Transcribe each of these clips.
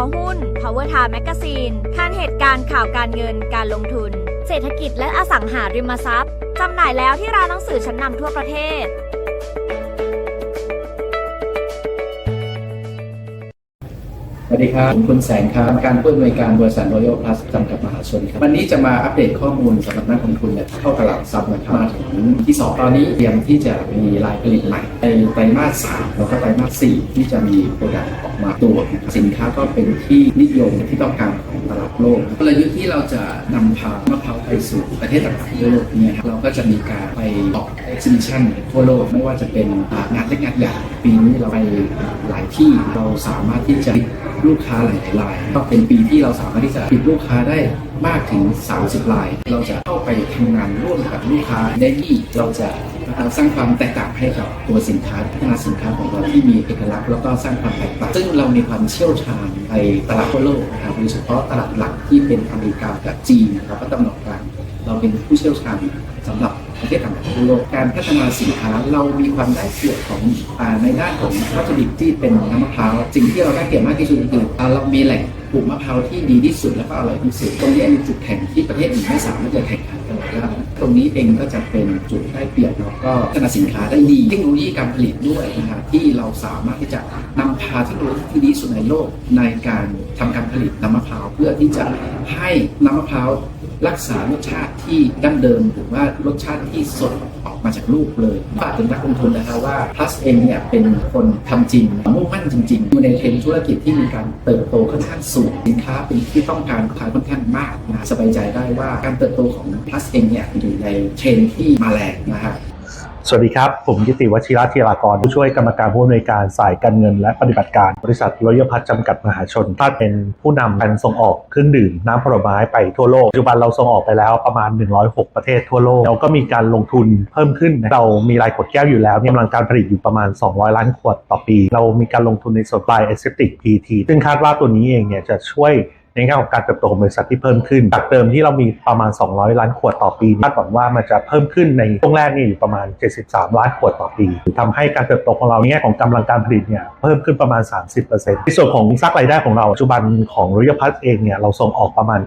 อหุ้น Power Time Magazine ทันเหตุการณ์ข่าวการเงินการลงทุน เศรษฐกิจและอสังหาริมทรัพย์จำหน่ายแล้วที่ร้านหนังสือชั้นนำทั่วประเทศ สวัสดีครับ คุณแสงครับการผู้อำนวยการบริษัท Royal Plus จำกัดมหาชนครับ วันนี้จะมาอัปเดตข้อมูลสำหรับนักลงทุนเนี่ยเข้าตลาดทรัพย์นะครับมาถึงที่ 2 ตอนนี้เตรียมที่จะมีรายผลิตใหม่ในไตรมาส3แล้วก็ไตรมาส4ที่จะมีโปรดักต์ออก มาตัวนะครับสินค้าก็เป็นที่นิยมที่ต้องการของตลาดโลกกลยุทธ์ที่เราจะนำพามะพร้าวไปสู่ประเทศต่างๆทั่วโลกเนี่ยครับเราก็จะมีการไปออก exhibition ทั่วโลกไม่ว่าจะเป็นงานเล็กงานใหญ่ปีนี้เราไปหลายที่เราสามารถที่จะลูกค้าหลายรายก็เป็นปีที่เราสามารถที่จะปิดลูกค้าได้มากถึง 30ราย เราจะเข้าไปทำงานร่วมกับลูกค้าได้ที่เราจะ เราสร้างความแตกต่างให้กับตัวสินค้าพัฒนาสินค้าของเราที่มีเอกลักษณ์แล้วก็สร้างความแตกต่างซึ่งเรามีความเชี่ยวชาญในตลาดทั่วโลกนะครับโดยเฉพาะตลาดหลักที่เป็นอเมริกากับจีนนะครับก็ตำหนกการเราเป็นผู้เชี่ยวชาญสำหรับประเทศต่างๆทั่วโลกการพัฒนาสินค้าเรามีความได้เปรียบของในด้านของวัตถุดิบที่เป็นน้ำมะพร้าวสิ่งที่เราได้เปรียบมากที่สุดคือเรามีแหล่งปลูกมะพร้าวที่ดีที่สุดและก็อร่อยที่สุดตรงนี้เป็นจุดแข่งที่ประเทศอื่นไม่สามารถจะแข่งขัน กันได้ตรงนี้เองก็จะเป็นจุดได้เปรียบแล้วก็พัฒนาสินค้าได้ดีเทคโนโลยีการผลิตด้วยนะครับที่เราสามารถที่จะนำพาเทคโนโลยีที่ดีสุดในโลกในการทำการผลิตน้ำมะพร้าวเพื่อที่จะให้น้ำมะพร้าวรักษารสชาติที่ดั้งเดิมหรือว่ารสชาติที่สดออกมาจากลูกเลยฝากถึงนักลงทุนนะครับว่า plus เองเนี่ยเป็นคนทำจริงมุ่งมั่นจริง ๆ อยู่ในเทรนด์ธุรกิจที่มีการเติบโตค่อนข้างสูงสินค้าเป็นที่ต้องการลูกค้าค่อนข้างมากนะสบายใจได้ว่าการเติบโตของ plus เองเนี่ยอยู่ในเทรนที่มาแรงนะครับสวัสดีครับ ผมกิติวชิระเทีรากร ผู้ช่วยกรรมการผู้อำนวยการฝ่ายการเงินและปฏิบัติการบริษัทรอยัลพัฒจำกัดมหาชนท่านเป็นผู้นำการส่งออกเครื่องดื่มน้ำผลไม้ไปทั่วโลก ปัจจุบันเราส่งออกไปแล้วประมาณ 106 ประเทศทั่วโลก เราก็มีการลงทุนเพิ่มขึ้นนะเรามีรายขวดแก้วอยู่แล้วเนี่ยกำลังการผลิตอยู่ประมาณ 200 ล้านขวดต่อปี เรามีการลงทุนในส่วนปลายเอสเซติก PT ซึ่งคาดว่าตัวนี้เองเนี่ยจะช่วย ในแง่ของการเติบโตของบริษัทที่เพิ่มขึ้นจากเดิมที่เรามีประมาณ 200 ล้านขวดต่อปีคาดหวังว่ามันจะเพิ่มขึ้นในช่วงแรกนี่อยู่ประมาณ 73 ล้านขวดต่อปีทำให้การเติบโตของเราในแง่ของกำลังการผลิตเนี่ยเพิ่มขึ้นประมาณ 30%ในส่วนของซักรายได้ของเราปัจจุบันของรุยพัฒน์เองเนี่ยเราส่งออกประมาณ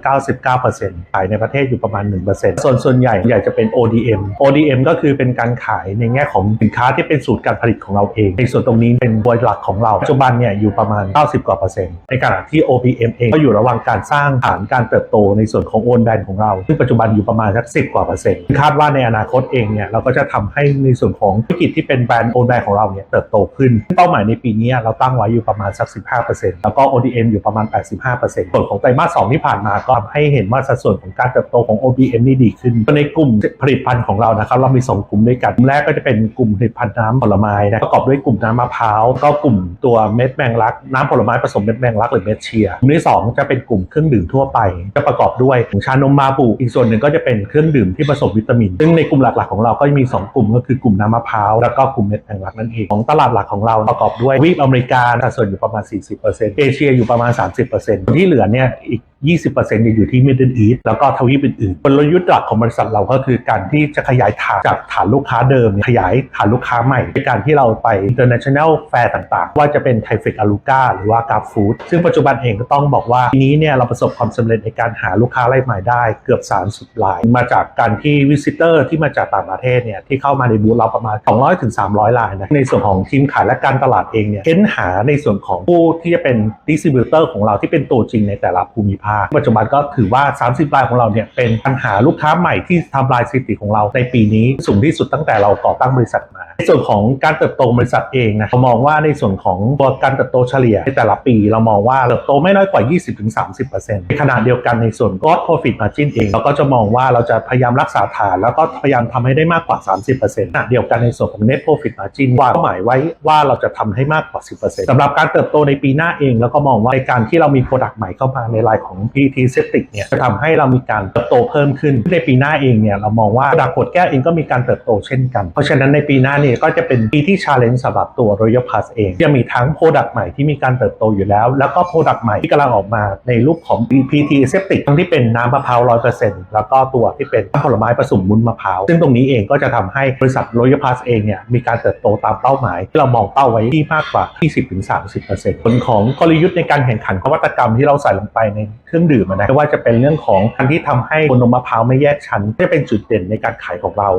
99%ขายในประเทศอยู่ประมาณ 1%ส่วนส่วนใหญ่ใหญ่จะเป็น ODM ODM ก็คือเป็นการขายในแง่ของสินค้าที่เป็นสูตรการผลิตของเราเอง ในส่วนตรงนี้เป็นตัวหลักของเราปัจจุบันเนี่ยอยู่ประมาณ 90กว่าเปอร์เซ็นต์ในขณะที่ OPM เองก็อยู่ระหว่างการสร้างฐานการเติบโตในส่วนของโอนแบนของเราซึ่งปัจจุบันอยู่ประมาณสัก10กว่าเปอร์เซ็นต์คาดว่าในอนาคตเองเนี่ยเราก็จะทำให้ในส่วนของธุรกิจที่เป็นแบรนด์โอนแบนของเราเนี่ยเติบโตขึ้น เป้าหมายในปีนี้เราตั้งไว้อยู่ประมาณสัก 15%แล้วก็ ODM อยู่ประมาณ 85%ส่วนของไตรมาส2ที่ผ่านมาก็ทำให้เห็นว่าสัดส่วนของการเติบโตของ OPM นี่ดีขึ้น ในกลุ่มผลิตภัณฑ์ของเรานะครับเรามี 2 กลุ่มด้วยกันกลุ่มแรกก็จะเป็นกลุ่มผลิตภัณฑ์น้ำผลไม้นะประกอบด้วยกลุ่มน้ำมะพร้าวก็กลุ่มตัวเม็ดแมงลัก น้ำผลไม้ผสมเม็ดแมงลักหรือเม็ดเชียกลุ่มที่สองจะเป็นกลุ่มเครื่องดื่มทั่วไป จะประกอบด้วยชานมมาบูอีกส่วนหนึ่งก็จะเป็นเครื่องดื่มที่ผสมวิตามิน ซึ่งในกลุ่มหลักๆของเราก็จะมี 2 กลุ่มก็คือกลุ่มน้ำมะพร้าวแล้วก็กลุ่มเม็ดแมงลักนั่นเองของตลาดหลักของเราประกอบด้วยวีปอเมริกาสัดส่วนอยู่ประมาณ 40%เอเชียอยู่ประมาณ 30%ที่เหลือเนี่ยอีก20%จะอยู่ที่ Middle East แล้วก็ทวีปอื่นๆกลยุทธ์หลักของบริษัทเราก็คือการที่จะขยายฐานจากฐานลูกค้าเดิม ขยายฐานลูกค้าใหม่ในการที่เราไป international fair ต่างๆ ว่าจะเป็นไทเฟกอาลูกาหรือว่ากาฟูดซึ่งปัจจุบันเองก็ต้องบอกว่าปีนี้เนี่ยเราประสบความสำเร็จในการหาลูกค้ารายใหม่ได้เกือบ 30ราย มาจากการที่วิสิเตอร์ที่มาจากต่างประเทศเนี่ยที่เข้ามาในบูธเราประมาณ 200ถึง300รายนะในส่วนของทีมขายและการตลาดเองเนี่ยเค้นหาในส่วนของผู้ที่จะเป็นดิสติบิวเตอร์ของเราที่เป็นตัวจริงในแต่ละภูมิภาค ปัจจุบันก็ถือว่า 30รายของเราเนี่ยเป็นปัญหาลูกค้าใหม่ที่ทำลายสถิติของเราในปีนี้สูงที่สุดตั้งแต่เราก่อตั้งบริษัทมาในส่วนของการเติบโตบริษัทเองนะเรามองว่าในส่วนของตัวการเติบโตเฉลี่ยในแต่ละปี เรามองว่าเติบโตไม่น้อยกว่า 20-30%ในขณะเดียวกันในส่วน gross profit margin เอง เราก็จะมองว่าเราจะพยายามรักษาฐานแล้วก็พยายามทำให้ได้มากกว่า 30%ขณะเดียวกันในส่วนของ net profit margin วางเป้าหมายไว้ว่าเราจะทำให้มากกว่า 10%สำหรับการเติบโตในปีหน้าเองแล้วก็มองว่าในการที่เรามี product ใหม่เข้ามาในรายของ PT Septic เนี่ยจะทำให้เรามีการเติบโตเพิ่มขึ้นในปีหน้าเองเนี่ยเรามองว่า product ขวดแก้วเองก็มีการเติบโตเช่นกัน เพราะฉะนั้นในปีหน้าเนี่ยก็จะเป็นปีที่ challenge สำหรับตัว Royal Plus เองจะมีทั้ง product ใหม่ที่มีการเติบโตอยู่แล้ว แล้วก็ product ใหม่ที่กำลังออกมาในในรูปของ PT Aseptic ทั้งที่เป็นน้ำมะพร้าว100%แล้วก็ตัวที่เป็นน้ำผลไม้ผสมวุ้นมะพร้าว ซึ่งตรงนี้เองก็จะทำให้บริษัท Royal Plus เองเนี่ยมีการเติบโตตามเป้าหมาย ที่เรามองเป้าไว้ที่มากกว่า 20-30%ผลของกลยุทธ์ในการแข่งขันนวัตกรรมที่เราใส่ลงไปในเครื่องดื่มนะไม่ว่าจะเป็นเรื่องของการที่ทำให้นมมะพร้าวไม่แยกชั้นจะเป็นจุดเด่นในการขายของเรา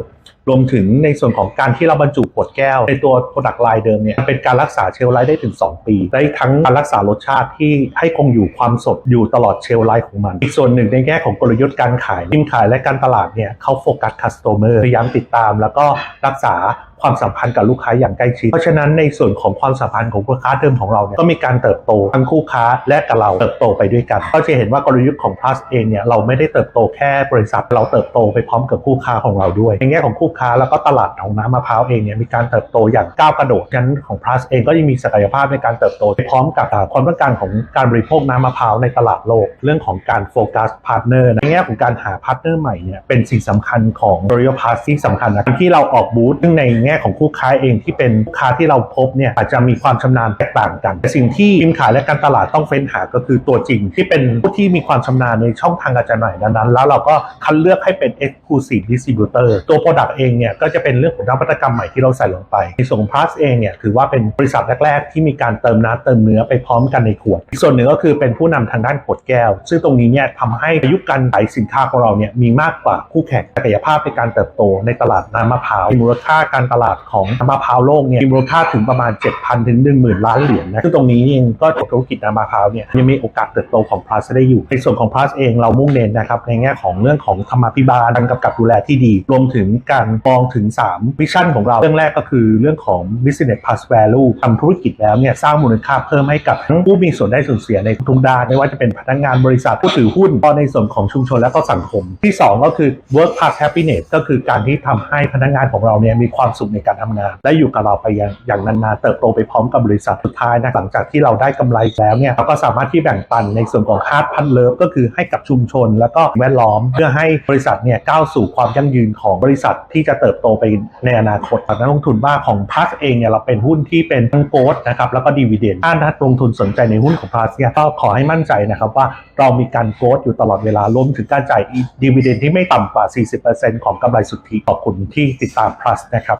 รวมถึงในส่วนของการที่เราบรรจุขวดแก้ว ในตัว Product Line เดิมเนี่ยเป็นการรักษาเชลฟ์ไลน์ได้ถึง 2 ปี ได้ทั้งการรักษารสชาติที่ให้คงอยู่ความสดอยู่ตลอดเชลฟ์ไลน์ของมัน อีกส่วนหนึ่งในแง่ของกลยุทธ์การขายทีมขายและการตลาดเนี่ยเขาโฟกัสคัสโตเมอร์พยายามติดตาม แล้วก็รักษา ความสัมพันธ์กับลูกค้าอย่างใกล้ชิด เพราะฉะนั้นในส่วนของความสัมพันธ์ของลูกค้าเดิมของเราเนี่ยก็มีการเติบโตทั้งคู่ค้าและกับเราเติบโตไปด้วยกัน ก็จะเห็นว่ากลยุทธ์ของ plus เองเนี่ยเราไม่ได้เติบโตแค่บริษัทเราเติบโตไปพร้อมกับคู่ค้าของเราด้วย ในแง่ของคู่ค้าแล้วก็ตลาดของน้ำมะพร้าวเองเนี่ยมีการเติบโตอย่างก้าวกระโดดฉะนั้นของ plus เองก็ยังมีศักยภาพในการเติบโตไปพร้อมกับความต้องการของการบริโภคน้ำมะพร้าวในตลาดโลก เรื่องของการโฟกัสพาร์ทเนอร์ในแง่ของการหาพาร์ทเนอร์ใหม่เนี่ยเป็นสิ่งสำคัญของ Royal Plus ที่สำคัญนะที่เราออกบูธซึ่งในแง่ของคู่ค้าเองที่เป็นค้าที่เราพบเนี่ยอาจจะมีความชำนาญแตกต่างกันแต่สิ่งที่ทีมขายและการตลาดต้องเฟ้นหาก็คือตัวจริงที่เป็นผู้ที่มีความชำนาญในช่องทางการจำหน่ายนั้นๆแล้วเราก็คัดเลือกให้เป็น exclusive distributor ตัว Product เองเนี่ยก็จะเป็นเรื่องของนวัตกรรมใหม่ที่เราใส่ลงไป ในส่วนของ Plus เองเนี่ยถือว่าเป็นบริษัทแรก ๆ ที่มีการเติมน้ำเติมเนื้อไปพร้อมกันในขวดอีกส่วนหนึ่งก็คือเป็นผู้นำทางด้านขวดแก้ว ซึ่งตรงนี้เนี่ยทำให้อายุการขายสินค้าของเราเนี่ยมีมากกว่าคู่แข่งศักยภาพในการเติบโตในตลาดน้ำมะพร้าวมีมูลค่าการตลาดของน้ำมะพร้าวโลกเนี่ยมีมูลค่าถึงประมาณ 7,000 ถึง 10,000 ล้านเหรียญนะซึ่งตรงนี้เองก็ธุรกิจน้ำมะพร้าวเนี่ยยังมีโอกาสเติบโตของ Plus ได้อยู่ ในส่วนของ Plus เองเรามุ่งเน้นนะครับในแง่ของเรื่องของธรรมาภิบาลการกำกับดูแลที่ดี รวมถึงการมองถึง3วิชั่นของเราเรื่องแรกก็คือเรื่องของ business plus value ทำธุรกิจแล้วเนี่ยสร้างมูลค่าเพิ่มให้กับผู้มีส่วนได้ส่วนเสียในทุกด้านไม่ว่าจะเป็นพนักงานบริษัทผู้ถือหุ้นก็ในส่วนของชุมชนและก็สังคม ที่ 2 ก็คือ work plus happiness ก็คือการที่ทำให้พนักงานของเราเนี่ยมีความสุขในการทำงาน และอยู่กับเราไปอย่างอย่างนานๆเติบโตไปพร้อมกับบริษัทสุดท้ายนะหลังจากที่เราได้กำไรแล้วเนี่ยเราก็สามารถที่แบ่งปันในส่วนของ hard p a n love ก็คือให้กับชุมชน แล้วก็แวดล้อมเพื่อให้บริษัทเนี่ยก้าวสู่ความยั่งยืนของบริษัทที่จะเติบโตไปในอนาคตนักลงทุนว่าของ Plus เองเนี่ยเราเป็นหุ้นที่เป็นทั้งโกดนะครับแล้วก็ดีเวเดนถ้านักลงทุนสนใจในหุ้นของ Plus เนี่ยก็ขอให้มั่นใจนะครับว่าเรามีการโกดอยู่ตลอดเวลารวมถึงการจ่ายดีเวเดนที่ไม่ต่ำกว่า 40%ของกำไรสุทธิขอบคุณที่ติดตาม Plus นะครับ